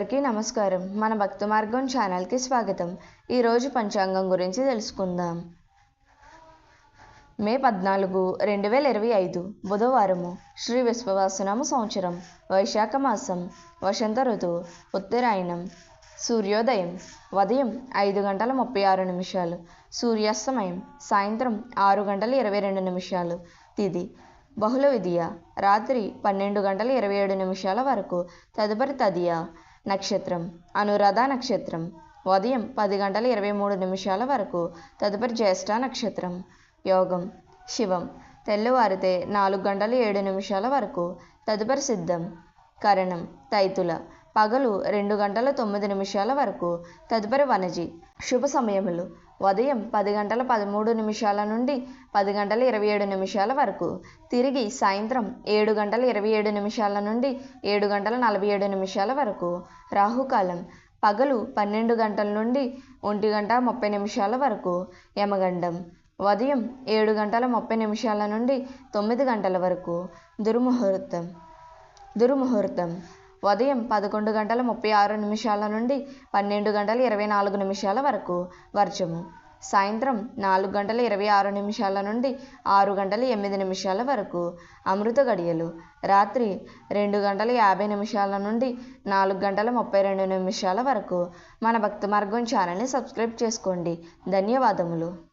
అందరికీ నమస్కారం. మన భక్తి మార్గం ఛానల్కి స్వాగతం. ఈరోజు పంచాంగం గురించి తెలుసుకుందాం. మే పద్నాలుగు రెండు వేల ఇరవై ఐదు బుధవారము శ్రీ విశ్వవాసనామ సంవత్సరం వైశాఖ మాసం వసంత ఋతువు ఉత్తరాయణం సూర్యోదయం ఉదయం ఐదు గంటల ముప్పై ఆరు నిమిషాలు సూర్యాస్తమయం సాయంత్రం ఆరు గంటల ఇరవై రెండు నిమిషాలు తిది బహుళ విధియ రాత్రి పన్నెండు గంటల ఇరవై ఏడు నిమిషాల వరకు తదుపరి తదియ నక్షత్రం. అనురాధ నక్షత్రం. ఉదయం పది గంటల ఇరవై మూడు నిమిషాల వరకు. తదుపరి జ్యేష్ఠ నక్షత్రం. యోగం. శివం. తెల్లవారితే నాలుగు గంటల ఏడు నిమిషాల వరకు. తదుపరి సిద్ధం. కరణం. తైతుల. పగలు రెండు గంటల తొమ్మిది నిమిషాల వరకు. తదుపరి వనజి. శుభ సమయములు. ఉదయం పది గంటల పదమూడు నిమిషాల నుండి పది గంటల ఇరవై ఏడు నిమిషాల వరకు. తిరిగి సాయంత్రం ఏడు గంటల ఇరవై ఏడు నిమిషాల నుండి ఏడు గంటల నలభై ఏడు నిమిషాల వరకు. రాహుకాలం. పగలు పన్నెండు గంటల నుండి ఒంటి గంట ముప్పై నిమిషాల వరకు. యమగండం. ఉదయం ఏడు గంటల ముప్పై నిమిషాల నుండి తొమ్మిది గంటల వరకు. దుర్ముహూర్తం. దుర్ముహూర్తం. ఉదయం పదకొండు గంటల ముప్పై ఆరు నిమిషాల నుండి పన్నెండు గంటల ఇరవై నాలుగు నిమిషాల వరకు వర్షము సాయంత్రం నాలుగు గంటల ఇరవై ఆరు నిమిషాల నుండి ఆరు గంటల ఎనిమిది నిమిషాల వరకు అమృత గడియలు. రాత్రి రెండు గంటల యాభై నిమిషాల నుండి నాలుగు గంటల ముప్పై రెండు నిమిషాల వరకు మన భక్తి మార్గం ఛానల్ని సబ్స్క్రైబ్ చేసుకోండి. ధన్యవాదములు.